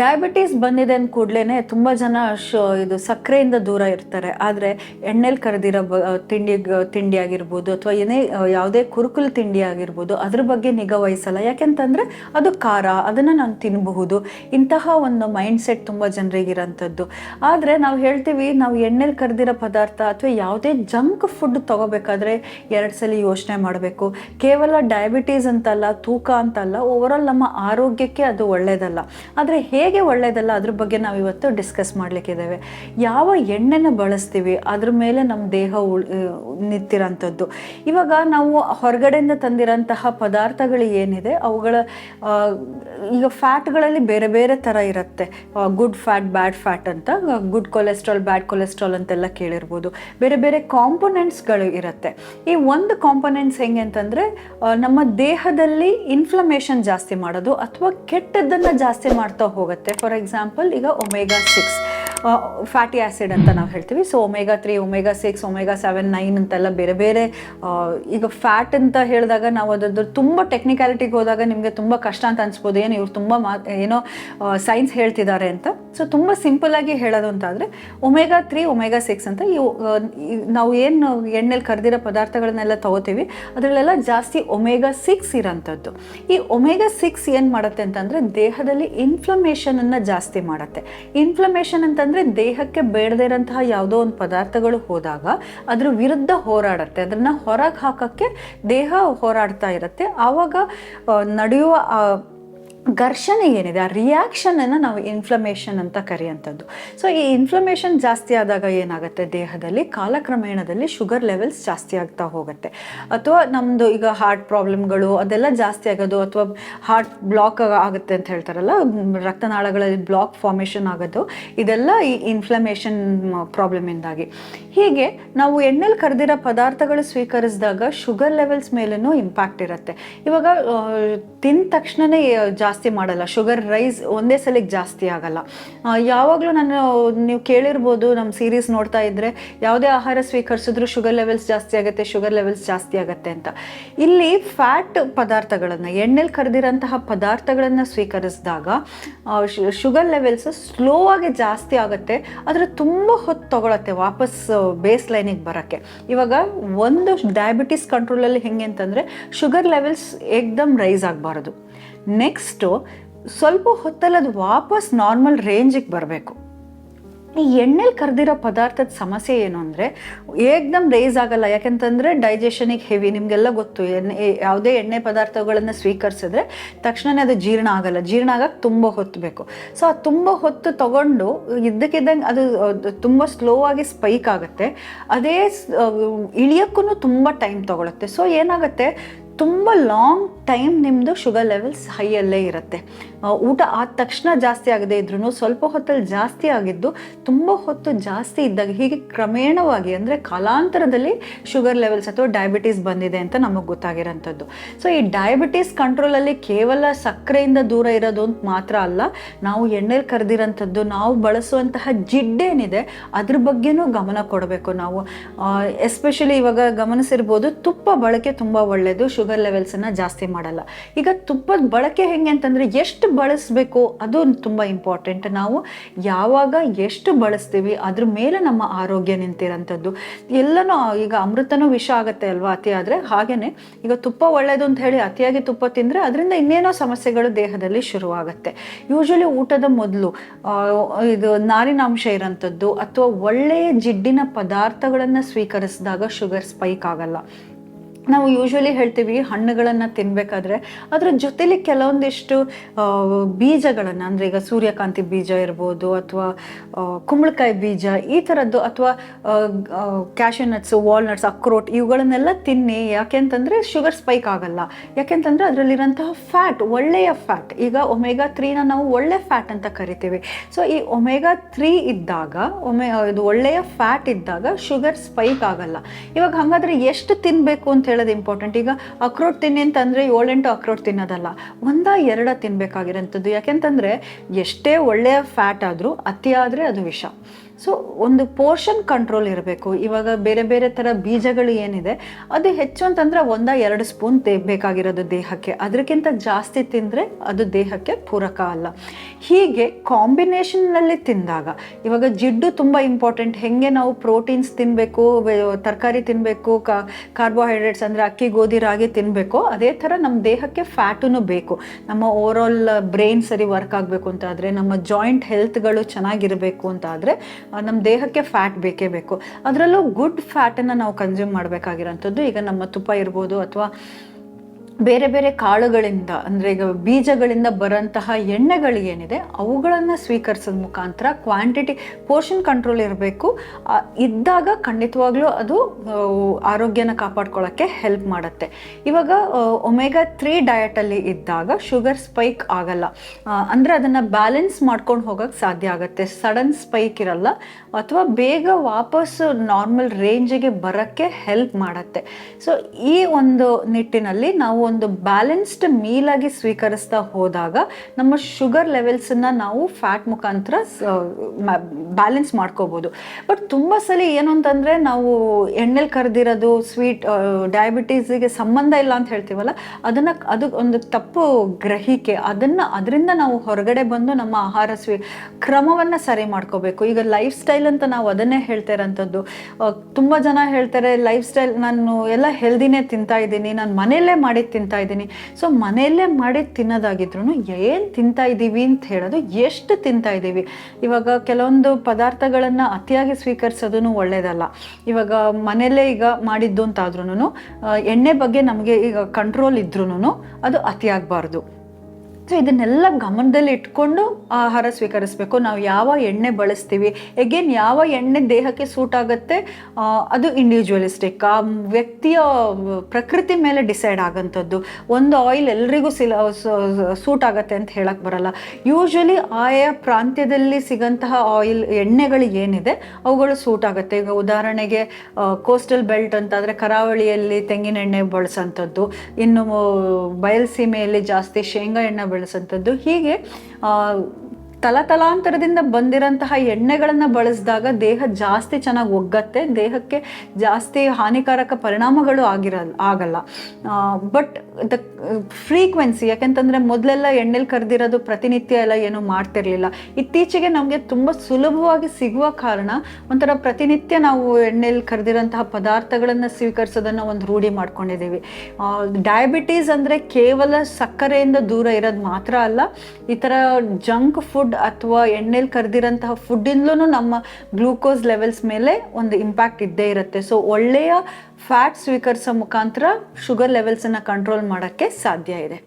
Diabetes ಬಂದಿದೆ ಅಂದ ಕೂಡಲೇ ತುಂಬ ಜನ ಶೋ, ಇದು ಸಕ್ಕರೆಯಿಂದ ದೂರ ಇರ್ತಾರೆ. ಆದರೆ ಎಣ್ಣೆಲಿ ಕರೆದಿರೋ ಬ ತಿಂಡಿ ತಿಂಡಿ ಆಗಿರ್ಬೋದು ಅಥವಾ ಏನೇ ಯಾವುದೇ ಕುರುಕುಲು ತಿಂಡಿ ಆಗಿರ್ಬೋದು ಅದ್ರ ಬಗ್ಗೆ ನಿಗಾ ವಹಿಸಲ್ಲ. ಯಾಕೆಂತಂದರೆ ಅದು ಖಾರ, ಅದನ್ನು ನಾನು ತಿನ್ನಬಹುದು ಇಂತಹ ಒಂದು ಮೈಂಡ್ ಸೆಟ್ ತುಂಬ ಜನರಿಗಿರೋಂಥದ್ದು. ಆದರೆ ನಾವು ಹೇಳ್ತೀವಿ, ನಾವು ಎಣ್ಣೆಲಿ ಕರೆದಿರೋ ಪದಾರ್ಥ ಅಥವಾ ಯಾವುದೇ ಜಂಕ್ ಫುಡ್ ತಗೋಬೇಕಾದ್ರೆ ಎರಡು ಸಲ ಯೋಚನೆ ಮಾಡಬೇಕು. ಕೇವಲ ಡಯಾಬಿಟೀಸ್ ಅಂತಲ್ಲ, ತೂಕ ಅಂತಲ್ಲ ಓವರಾಲ್ ನಮ್ಮ ಆರೋಗ್ಯಕ್ಕೆ ಅದು ಒಳ್ಳೆಯದಲ್ಲ ಆದರೆ ಹೇಗೆ ಒಳ್ಳೆಯದಲ್ಲ ಅದ್ರ ಬಗ್ಗೆ ನಾವು ಇವತ್ತು ಡಿಸ್ಕಸ್ ಮಾಡಲಿಕ್ಕಿದ್ದೇವೆ ಯಾವ ಎಣ್ಣೆನ ಬಳಸ್ತೀವಿ? ಅದ್ರ ಮೇಲೆ ನಮ್ಮ ದೇಹ ಉಳ್ ನಿಂತಿರೋಂಥದ್ದು. ಇವಾಗ ನಾವು ಹೊರಗಡೆಯಿಂದ ತಂದಿರೋಂತಹ ಪದಾರ್ಥಗಳು ಏನಿದೆ, ಅವುಗಳ ಈಗ ಫ್ಯಾಟ್ಗಳಲ್ಲಿ ಬೇರೆ ಬೇರೆ ಥರ ಇರುತ್ತೆ. ಗುಡ್ ಫ್ಯಾಟ್ ಬ್ಯಾಡ್ ಫ್ಯಾಟ್ ಅಂತ ಗುಡ್ ಕೊಲೆಸ್ಟ್ರಾಲ್ ಬ್ಯಾಡ್ ಕೊಲೆಸ್ಟ್ರಾಲ್ ಅಂತೆಲ್ಲ ಕೇಳಿರ್ಬೋದು. ಬೇರೆ ಬೇರೆ ಕಾಂಪೊನೆಂಟ್ಸ್ಗಳು ಇರುತ್ತೆ. ಈ ಒಂದು ಕಾಂಪೊನೆಂಟ್ಸ್ ಹೆಂಗೆ ಅಂತಂದರೆ ನಮ್ಮ ದೇಹದಲ್ಲಿ ಇನ್ಫ್ಲಮೇಷನ್ ಜಾಸ್ತಿ ಮಾಡೋದು ಅಥವಾ ಕೆಟ್ಟದ್ದನ್ನು ಜಾಸ್ತಿ ಮಾಡ್ತಾ ಹೋಗುತ್ತೆ ಫಾರ್ ಎಕ್ಸಾಂಪಲ್ ಈಗ ಒಮೆಗಾ ಸಿಕ್ಸ್ ಫ್ಯಾಟಿ ಆ್ಯಸಿಡ್ ಅಂತ ನಾವು ಹೇಳ್ತೀವಿ. So omega three omega six omega seven nine ಅಂತೆಲ್ಲ ಬೇರೆ ಬೇರೆ ಈಗ ಫ್ಯಾಟ್ ಅಂತ ಹೇಳಿದಾಗ ನಾವು ಅದರದ್ದು ತುಂಬ ಟೆಕ್ನಿಕ್ಯಾಲಿಟಿಗೆ ಹೋದಾಗ ನಿಮಗೆ ತುಂಬ ಕಷ್ಟ ಅಂತ ಅನಿಸ್ಬೋದು. ಏನು ಇವ್ರು ತುಂಬ ಮಾ, ಏನೋ ಸೈನ್ಸ್ ಹೇಳ್ತಿದ್ದಾರೆ ಅಂತ. ಸೊ ತುಂಬ ಸಿಂಪಲ್ಲಾಗಿ ಹೇಳೋದು ಅಂತ ಆದರೆ ಒಮೆಗಾ ತ್ರೀ ಒಮೆಗಾ ಸಿಕ್ಸ್ ಅಂತ ಇವು ನಾವು ಏನು ಎಣ್ಣೆಲಿ ಕರೆದಿರೋ ಪದಾರ್ಥಗಳನ್ನೆಲ್ಲ ತಗೋತೀವಿ, ಅದರಲ್ಲೆಲ್ಲ ಜಾಸ್ತಿ ಒಮೆಗಾ ಸಿಕ್ಸ್ ಇರೋಂಥದ್ದು. ಈ ಒಮೆಗಾ ಸಿಕ್ಸ್ ಏನು ಮಾಡುತ್ತೆ ಅಂತಂದರೆ, ದೇಹದಲ್ಲಿ ಇನ್ಫ್ಲಮೇಷನನ್ನು ಜಾಸ್ತಿ ಮಾಡುತ್ತೆ. ಇನ್ಫ್ಲಮೇಷನ್ ಅಂತಂದರೆ, ದೇಹಕ್ಕೆ ಬೇಡದೇ ಇರೋಂತಹ ಯಾವುದೋ ಒಂದು ಪದಾರ್ಥಗಳು ಹೋದಾಗ, ಅದ್ರ ವಿರುದ್ಧ ಹೋರಾಡುತ್ತೆ. ಅದನ್ನು ಹೊರಗೆ ಹಾಕೋಕ್ಕೆ ದೇಹ ಹೋರಾಡ್ತಾ ಇರುತ್ತೆ. ಆವಾಗ ನಡೆಯುವ ಘರ್ಷಣೆ ಏನಿದೆ? ಆ ರಿಯಾಕ್ಷನನ್ನು ನಾವು ಇನ್ಫ್ಲಮೇಷನ್ ಅಂತ ಕರೆಯುವಂಥದ್ದು ಸೊ ಈ ಇನ್ಫ್ಲಮೇಷನ್ ಜಾಸ್ತಿ ಆದಾಗ ಏನಾಗುತ್ತೆ? ದೇಹದಲ್ಲಿ ಕಾಲಕ್ರಮೇಣದಲ್ಲಿ ಶುಗರ್ ಲೆವೆಲ್ಸ್ ಜಾಸ್ತಿ ಆಗ್ತಾ ಹೋಗುತ್ತೆ. ಅಥವಾ ನಮ್ಮದು ಈಗ ಹಾರ್ಟ್ ಪ್ರಾಬ್ಲಮ್ಗಳು ಅದೆಲ್ಲ ಜಾಸ್ತಿ ಆಗೋದು ಅಥವಾ ಹಾರ್ಟ್ ಬ್ಲಾಕ್ ಆಗುತ್ತೆ ಅಂತ ಹೇಳ್ತಾರಲ್ಲ, ರಕ್ತನಾಳಗಳಲ್ಲಿ ಬ್ಲಾಕ್ ಫಾರ್ಮೇಷನ್ ಆಗೋದು, ಇದೆಲ್ಲ ಈ ಇನ್ಫ್ಲಮೇಷನ್ ಪ್ರಾಬ್ಲಮಿಂದಾಗಿ ಹೀಗೆ ನಾವು ಎಣ್ಣೆಲಿ ಕರೆದಿರೋ ಪದಾರ್ಥಗಳು ಸ್ವೀಕರಿಸಿದಾಗ ಶುಗರ್ ಲೆವೆಲ್ಸ್ ಮೇಲೂ ಇಂಪ್ಯಾಕ್ಟ್ ಇರುತ್ತೆ. ಇವಾಗ ತಿಂದ ತಕ್ಷಣನೇ ಜಾಸ್ತಿ ಮಾಡಲ್ಲ. ಶುಗರ್ ರೈಸ್ ಒಂದೇ ಸಲಕ್ಕೆ ಜಾಸ್ತಿ ಆಗಲ್ಲ. ಯಾವಾಗಲೂ ನಾನು, ನೀವು ಕೇಳಿರ್ಬೋದು ನಮ್ಮ ಸೀರೀಸ್ ನೋಡ್ತಾ ಇದ್ದರೆ ಯಾವುದೇ ಆಹಾರ ಸ್ವೀಕರಿಸಿದ್ರು ಶುಗರ್ ಲೆವೆಲ್ಸ್ ಜಾಸ್ತಿ ಆಗುತ್ತೆ ಶುಗರ್ ಲೆವೆಲ್ಸ್ ಜಾಸ್ತಿ ಆಗುತ್ತೆ ಅಂತ. ಇಲ್ಲಿ ಫ್ಯಾಟ್ ಪದಾರ್ಥಗಳನ್ನು, ಎಣ್ಣೆಲಿ ಕರೆದಿರೋಂತಹ ಪದಾರ್ಥಗಳನ್ನು ಸ್ವೀಕರಿಸಿದಾಗ ಶುಗರ್ ಲೆವೆಲ್ಸ್ ಸ್ಲೋ ಆಗಿ ಜಾಸ್ತಿ ಆಗುತ್ತೆ, ಆದರೆ ತುಂಬ ಹೊತ್ತು ತಗೊಳತ್ತೆ ವಾಪಸ್ ಬೇಸ್ ಲೈನಿಗೆ ಬರೋಕ್ಕೆ. ಇವಾಗ ಒಂದು ಡಯಾಬಿಟಿಸ್ ಕಂಟ್ರೋಲಲ್ಲಿ ಹೆಂಗೆ ಅಂತಂದರೆ ಶುಗರ್ ಲೆವೆಲ್ಸ್ ಏಕ್ದಮ್ ರೈಸ್ ಆಗಬಾರ್ದು. ನೆಕ್ಸ್ಟು ಸ್ವಲ್ಪ ಹೊತ್ತಲ್ಲಿ ಅದು ವಾಪಸ್ ನಾರ್ಮಲ್ ರೇಂಜಿಗೆ ಬರಬೇಕು. ಈ ಎಣ್ಣೆಲಿ ಕರೆದಿರೋ ಪದಾರ್ಥದ ಸಮಸ್ಯೆ ಏನು ಅಂದರೆ, ಏಕ್ದಮ್ ರೇಸ್ ಆಗಲ್ಲ. ಯಾಕೆಂತಂದರೆ ಡೈಜೆಷನಿಗೆ ಹೆವಿ ನಿಮಗೆಲ್ಲ ಗೊತ್ತು, ಎಣ್ಣೆ, ಯಾವುದೇ ಎಣ್ಣೆ ಪದಾರ್ಥಗಳನ್ನು ಸ್ವೀಕರಿಸಿದ್ರೆ ತಕ್ಷಣವೇ ಅದು ಜೀರ್ಣ ಆಗಲ್ಲ. ಜೀರ್ಣ ಆಗಕ್ಕೆ ತುಂಬ ಹೊತ್ತು ಬೇಕು ಸೊ ಅದು ತುಂಬ ಹೊತ್ತು ತಗೊಂಡು ಇದ್ದಕ್ಕಿದ್ದಂಗೆ ಅದು ತುಂಬ ಸ್ಲೋ ಆಗಿ ಸ್ಪೈಕ್ ಆಗುತ್ತೆ. ಅದೇ ಇಳಿಯೋಕ್ಕೂ ತುಂಬ ಟೈಮ್ ತಗೊಳುತ್ತೆ. ಸೊ ಏನಾಗುತ್ತೆ? ತುಂಬ ಲಾಂಗ್ ಟೈಮ್ ನಿಮ್ಮದು ಶುಗರ್ ಲೆವೆಲ್ಸ್ ಹೈಯಲ್ಲೇ ಇರುತ್ತೆ. ಊಟ ಆದ ತಕ್ಷಣ ಜಾಸ್ತಿ ಆಗದೆ ಇದ್ರೂ ಸ್ವಲ್ಪ ಹೊತ್ತಲ್ಲಿ ಜಾಸ್ತಿ ಆಗಿದ್ದು ತುಂಬ ಹೊತ್ತು ಜಾಸ್ತಿ ಇದ್ದಾಗ ಹೀಗೆ ಕ್ರಮೇಣವಾಗಿ ಅಂದರೆ ಕಾಲಾಂತರದಲ್ಲಿ ಶುಗರ್ ಲೆವೆಲ್ಸ್ ಅಥವಾ ಡಯಾಬಿಟೀಸ್ ಬಂದಿದೆ ಅಂತ ನಮಗೆ ಗೊತ್ತಾಗಿರೋಂಥದ್ದು. ಸೊ ಈ ಡಯಾಬಿಟೀಸ್ ಕಂಟ್ರೋಲಲ್ಲಿ ಕೇವಲ ಸಕ್ಕರೆಯಿಂದ ದೂರ ಇರೋದು ಅಂತ ಮಾತ್ರ ಅಲ್ಲ, ನಾವು ಎಣ್ಣೆಲಿ ಕರೆದಿರೋಂಥದ್ದು, ನಾವು ಬಳಸುವಂತಹ ಜಿಡ್ಡೇನಿದೆ ಅದ್ರ ಬಗ್ಗೆನೂ ಗಮನ ಕೊಡಬೇಕು ನಾವು. ಎಸ್ಪೆಷಲಿ ಇವಾಗ ಗಮನಿಸಿರ್ಬೋದು ತುಪ್ಪ ಬಳಕೆ ತುಂಬ ಒಳ್ಳೆಯದು ಶುಗರ್ ಲೆವೆಲ್ಸನ್ನು ಜಾಸ್ತಿ ಮಾಡಲ್ಲ. ಈಗ ತುಪ್ಪದ ಬಳಕೆ ಹೆಂಗೆ ಅಂತಂದರೆ ಎಷ್ಟು ಬಳಸಬೇಕು, ಅದು ತುಂಬ ಇಂಪಾರ್ಟೆಂಟ್ ನಾವು ಯಾವಾಗ ಎಷ್ಟು ಬಳಸ್ತೀವಿ, ಅದ್ರ ಮೇಲೆ ನಮ್ಮ ಆರೋಗ್ಯ ನಿಂತಿರೋಂಥದ್ದು. ಎಲ್ಲನೂ, ಈಗ ಅಮೃತನೂ ವಿಷ ಆಗುತ್ತೆ ಅಲ್ವಾ ಅತಿ ಆದರೆ? ಹಾಗೇನೆ, ಈಗ ತುಪ್ಪ ಒಳ್ಳೆಯದು ಅಂತ ಹೇಳಿ ಅತಿಯಾಗಿ ತುಪ್ಪ ತಿಂದರೆ ಅದರಿಂದ ಇನ್ನೇನೋ ಸಮಸ್ಯೆಗಳು ದೇಹದಲ್ಲಿ ಶುರುವಾಗುತ್ತೆ. ಯೂಶಲಿ ಊಟದ ಮೊದಲು ಇದು ನಾರಿನಾಂಶ ಇರೋಂಥದ್ದು, ಅಥವಾ ಒಳ್ಳೆಯ ಜಿಡ್ಡಿನ ಪದಾರ್ಥಗಳನ್ನು ಸ್ವೀಕರಿಸಿದಾಗ ಶುಗರ್ ಸ್ಪೈಕ್ ಆಗಲ್ಲ. ನಾವು ಯೂಶ್ವಲಿ ಹೇಳ್ತೀವಿ ಹಣ್ಣುಗಳನ್ನು ತಿನ್ನಬೇಕಾದ್ರೆ ಅದರ ಜೊತೆಲಿ ಕೆಲವೊಂದಿಷ್ಟು ಬೀಜಗಳನ್ನು, ಅಂದರೆ ಈಗ ಸೂರ್ಯಕಾಂತಿ ಬೀಜ ಇರ್ಬೋದು ಅಥವಾ ಕುಂಬಳಕಾಯಿ ಬೀಜ ಈ ಥರದ್ದು ಅಥವಾ ಕ್ಯಾಶ್ಯೂ ನಟ್ಸು ವಾಲ್ನಟ್ಸ್ ಅಕ್ರೋಟ್ ಇವುಗಳನ್ನೆಲ್ಲ ತಿನ್ನಿ. ಯಾಕೆ ಅಂತಂದರೆ ಶುಗರ್ ಸ್ಪೈಕ್ ಆಗಲ್ಲ. ಯಾಕೆಂತಂದರೆ ಅದರಲ್ಲಿರೋಂತಹ ಫ್ಯಾಟ್ ಒಳ್ಳೆಯ ಫ್ಯಾಟ್ ಈಗ ಒಮೆಗಾ ತ್ರೀನ ನಾವು ಒಳ್ಳೆ ಫ್ಯಾಟ್ ಅಂತ ಕರಿತೀವಿ. ಸೊ ಈ ಒಮೆಗಾ ತ್ರೀ ಇದ್ದಾಗ ಒಮೆ ಇದು ಒಳ್ಳೆಯ ಫ್ಯಾಟ್ ಇದ್ದಾಗ ಶುಗರ್ ಸ್ಪೈಕ್ ಆಗಲ್ಲ. ಇವಾಗ ಹಾಗಾದ್ರೆ ಎಷ್ಟು ತಿನ್ನಬೇಕು ಅಂತ ಹೇಳೋದು ಇಂಪಾರ್ಟೆಂಟ್ ಈಗ ಅಕ್ರೋಟ್ ತಿನ್ನಿ ಅಂತಂದರೆ ಏಳೆಂಟು ಅಕ್ರೋಟ್ ತಿನ್ನೋದಲ್ಲ, ಒಂದ ಎರಡ ತಿನ್ನಬೇಕಾಗಿರೋಂಥದ್ದು ಯಾಕೆಂತಂದರೆ ಎಷ್ಟೇ ಒಳ್ಳೆಯ ಫ್ಯಾಟ್ ಆದರೂ ಅತಿಯಾದರೆ ಅದು ವಿಷ. ಸೊ ಒಂದು ಪೋರ್ಷನ್ ಕಂಟ್ರೋಲ್ ಇರಬೇಕು. ಇವಾಗ ಬೇರೆ ಬೇರೆ ಥರ ಬೀಜಗಳು ಏನಿದೆ, ಅದು ಹೆಚ್ಚು ಅಂತಂದ್ರೆ ಒಂದ ಎರಡು ಸ್ಪೂನ್ ಬೇಕಾಗಿರೋದು ದೇಹಕ್ಕೆ. ಅದಕ್ಕಿಂತ ಜಾಸ್ತಿ ತಿಂದರೆ ಅದು ದೇಹಕ್ಕೆ ಪೂರಕ ಅಲ್ಲ. ಹೀಗೆ ಕಾಂಬಿನೇಷನ್ನಲ್ಲಿ ತಿಂದಾಗ, ಇವಾಗ ಜಿಡ್ಡು ತುಂಬ ಇಂಪಾರ್ಟೆಂಟ್ ಹೆಂಗೆ ನಾವು ಪ್ರೋಟೀನ್ಸ್ ತಿನ್ನಬೇಕು ತರಕಾರಿ ತಿನ್ನಬೇಕು ಕಾರ್ಬೋಹೈಡ್ರೇಟ್ಸ್ ಅಂದರೆ ಅಕ್ಕಿ, ಗೋಧಿ, ರಾಗಿ ತಿನ್ನಬೇಕು ಅದೇ ಥರ ನಮ್ಮ ದೇಹಕ್ಕೆ ಫ್ಯಾಟೂ ಬೇಕು. ನಮ್ಮ ಓವರಾಲ್ ಬ್ರೈನ್ ಸರಿ ವರ್ಕ್ ಆಗಬೇಕು ಅಂತ ಆದರೆ, ನಮ್ಮ ಜಾಯಿಂಟ್ ಹೆಲ್ತ್ಗಳು ಚೆನ್ನಾಗಿರಬೇಕು ಅಂತ ಆದರೆ ನಮ್ಮ ದೇಹಕ್ಕೆ ಫ್ಯಾಟ್ ಬೇಕೇ ಬೇಕು. ಅದರಲ್ಲೂ ಗುಡ್ ಫ್ಯಾಟನ್ನು ನಾವು ಕನ್ಸ್ಯೂಮ್ ಮಾಡಬೇಕಾಗಿರೋಂಥದ್ದು ಈಗ ನಮ್ಮ ತುಪ್ಪ ಇರ್ಬೋದು ಅಥವಾ ಬೇರೆ ಬೇರೆ ಕಾಳುಗಳಿಂದ, ಅಂದರೆ ಈಗ ಬೀಜಗಳಿಂದ ಬರೋಂತಹ ಎಣ್ಣೆಗಳು ಏನಿದೆ ಅವುಗಳನ್ನು ಸ್ವೀಕರಿಸೋದ್ ಮುಖಾಂತರ ಕ್ವಾಂಟಿಟಿ ಪೋರ್ಷನ್ ಕಂಟ್ರೋಲ್ ಇರಬೇಕು. ಇದ್ದಾಗ ಖಂಡಿತವಾಗ್ಲೂ ಅದು ಆರೋಗ್ಯನ ಕಾಪಾಡ್ಕೊಳ್ಳೋಕ್ಕೆ ಹೆಲ್ಪ್ ಮಾಡುತ್ತೆ. ಇವಾಗ ಒಮೆಗಾ ತ್ರೀ ಡಯಟಲ್ಲಿ ಇದ್ದಾಗ ಶುಗರ್ ಸ್ಪೈಕ್ ಆಗಲ್ಲ. ಅಂದರೆ ಅದನ್ನು ಬ್ಯಾಲೆನ್ಸ್ ಮಾಡ್ಕೊಂಡು ಹೋಗೋಕ್ಕೆ ಸಾಧ್ಯ ಆಗುತ್ತೆ. ಸಡನ್ ಸ್ಪೈಕ್ ಇರಲ್ಲ, ಅಥವಾ ಬೇಗ ವಾಪಸ್ ನಾರ್ಮಲ್ ರೇಂಜಿಗೆ ಬರೋಕ್ಕೆ ಹೆಲ್ಪ್ ಮಾಡುತ್ತೆ. ಸೊ ಈ ಒಂದು ನಿಟ್ಟಿನಲ್ಲಿ ನಾವು ಒಂದು ಬ್ಯಾಲೆನ್ಸ್ಡ್ ಮೀಲಾಗಿ ಸ್ವೀಕರಿಸ್ತಾ ಹೋದಾಗ ನಮ್ಮ ಶುಗರ್ ಲೆವೆಲ್ಸನ್ನು ನಾವು ಫ್ಯಾಟ್ ಮುಖಾಂತರ ಬ್ಯಾಲೆನ್ಸ್ ಮಾಡ್ಕೋಬೋದು. ಬಟ್ ತುಂಬ ಸಲ ಏನು ಅಂತಂದರೆ ನಾವು ಎಣ್ಣೆಲಿ ಕರೆದಿರೋದು ಸ್ವೀಟ್ ಡಯಾಬಿಟೀಸಿಗೆ ಸಂಬಂಧ ಇಲ್ಲ ಅಂತ ಹೇಳ್ತೀವಲ್ಲ, ಅದನ್ನು ಅದು ಒಂದು ತಪ್ಪು ಗ್ರಹಿಕೆ, ಅದನ್ನು ಅದರಿಂದ ನಾವು ಹೊರಗಡೆ ಬಂದು ನಮ್ಮ ಆಹಾರ ಸ್ವೀ, ಕ್ರಮವನ್ನು ಸರಿ ಮಾಡ್ಕೋಬೇಕು. ಈಗ ಲೈಫ್ ಸ್ಟೈಲ್ ಅಂತ ನಾವು ಅದನ್ನೇ ಹೇಳ್ತಾ ಇರೋಂಥದ್ದು. ತುಂಬ ಜನ ಹೇಳ್ತಾರೆ ಲೈಫ್ ಸ್ಟೈಲ್ ನಾನು ಎಲ್ಲ ಹೆಲ್ದಿನೇ ತಿಂತಾ ಇದ್ದೀನಿ, ನಾನು ಮನೆಯಲ್ಲೇ ಮಾಡಿ ತಿಂತಾ ಇದ್ದೀನಿ. ಸೊ ಮನೆಯಲ್ಲೇ ಮಾಡಿ ತಿನ್ನೋದಾಗಿದ್ರು ಏನು ತಿಂತಾ ಇದ್ದೀವಿ ಅಂತ ಹೇಳೋದು ಎಷ್ಟು ತಿಂತಾ ಇದ್ದೀವಿ ಇವಾಗ ಕೆಲವೊಂದು ಪದಾರ್ಥಗಳನ್ನು ಅತಿಯಾಗಿ ಸ್ವೀಕರಿಸೋದು ಒಳ್ಳೆಯದಲ್ಲ ಇವಾಗ ಮನೆಯಲ್ಲೇ ಈಗ ಮಾಡಿದ್ದು ಅಂತಾದ್ರೂ ಎಣ್ಣೆ ಬಗ್ಗೆ ನಮಗೆ ಈಗ ಕಂಟ್ರೋಲ್ ಇದ್ರೂ ಅದು ಅತಿಯಾಗಬಾರ್ದು. ಸೊ ಇದನ್ನೆಲ್ಲ ಗಮನದಲ್ಲಿ ಇಟ್ಕೊಂಡು ಆಹಾರ ಸ್ವೀಕರಿಸಬೇಕು. ನಾವು ಯಾವ ಎಣ್ಣೆ ಬಳಸ್ತೀವಿ? ಎಗೇನ್ ಯಾವ ಎಣ್ಣೆ ದೇಹಕ್ಕೆ ಸೂಟ್ ಆಗುತ್ತೆ? ಅದು ಇಂಡಿವಿಜುವಲಿಸ್ಟಿಕ್ ಆ, ವ್ಯಕ್ತಿಯ ಪ್ರಕೃತಿ ಮೇಲೆ ಡಿಸೈಡ್ ಆಗೋಂಥದ್ದು. ಒಂದು ಆಯಿಲ್ ಎಲ್ರಿಗೂ ಸಿಲ ಸೂಟ್ ಆಗುತ್ತೆ ಅಂತ ಹೇಳಕ್ ಬರಲ್ಲ. ಯೂಶ್ವಲಿ ಆಯಾ ಪ್ರಾಂತ್ಯದಲ್ಲಿ ಸಿಗಂತಹ ಆಯಿಲ್ ಎಣ್ಣೆಗಳು ಏನಿದೆ, ಅವುಗಳು ಸೂಟ್ ಆಗುತ್ತೆ. ಈಗ ಉದಾಹರಣೆಗೆ ಕೋಸ್ಟಲ್ ಬೆಲ್ಟ್ ಅಂತಾದರೆ ಕರಾವಳಿಯಲ್ಲಿ ತೆಂಗಿನ ಎಣ್ಣೆ ಬಳಸೋಂಥದ್ದು. ಇನ್ನು ಬಯಲುಸೀಮೆಯಲ್ಲಿ ಜಾಸ್ತಿ ಶೇಂಗಾ ಎಣ್ಣೆ ಬಳಸೋಂಥದ್ದು ಹೀಗೆ ತಲಾತಲಾಂತರದಿಂದ ಬಂದಿರೋಂತಹ ಎಣ್ಣೆಗಳನ್ನು ಬಳಸಿದಾಗ ದೇಹ ಜಾಸ್ತಿ ಚೆನ್ನಾಗಿ ಒಗ್ಗತ್ತೆ. ದೇಹಕ್ಕೆ ಜಾಸ್ತಿ ಹಾನಿಕಾರಕ ಪರಿಣಾಮಗಳು ಆಗಿರಲ್ಲ ಆಗಲ್ಲ. ಬಟ್ ದ ಫ್ರೀಕ್ವೆನ್ಸಿ, ಯಾಕೆಂತಂದರೆ ಮೊದಲೆಲ್ಲ ಎಣ್ಣೆಲಿ ಕರೆದಿರೋದು ಪ್ರತಿನಿತ್ಯ ಎಲ್ಲ ಏನು ಮಾಡ್ತಿರ್ಲಿಲ್ಲ. ಇತ್ತೀಚೆಗೆ ನಮಗೆ ತುಂಬ ಸುಲಭವಾಗಿ ಸಿಗುವ ಕಾರಣ ಒಂಥರ ಪ್ರತಿನಿತ್ಯ ನಾವು ಎಣ್ಣೆಲಿ ಕರೆದಿರೋಂತಹ ಪದಾರ್ಥಗಳನ್ನು ಸ್ವೀಕರಿಸೋದನ್ನು ಒಂದು ರೂಢಿ ಮಾಡ್ಕೊಂಡಿದ್ದೀವಿ ಡಯಾಬಿಟೀಸ್ ಅಂದರೆ ಕೇವಲ ಸಕ್ಕರೆಯಿಂದ ದೂರ ಇರೋದು ಮಾತ್ರ ಅಲ್ಲ, ಈ ಥರ ಜಂಕ್ ಫುಡ್ ಅಥವಾ ಎಣ್ಣೆಲಿ ಕರೆದಿರೋಂತಹ ಫುಡ್ಡಿಂದಲೂ ನಮ್ಮ ಗ್ಲೂಕೋಸ್ ಲೆವೆಲ್ಸ್ ಮೇಲೆ ಒಂದು ಇಂಪ್ಯಾಕ್ಟ್ ಇದ್ದೇ ಇರುತ್ತೆ. ಸೊ ಒಳ್ಳೆಯ ಫ್ಯಾಟ್ ಸ್ವೀಕರಿಸೋ ಮುಖಾಂತರ ಶುಗರ್ ಲೆವೆಲ್ಸನ್ನು ಕಂಟ್ರೋಲ್ ಮಾಡೋಕ್ಕೆ ಸಾಧ್ಯ ಇದೆ.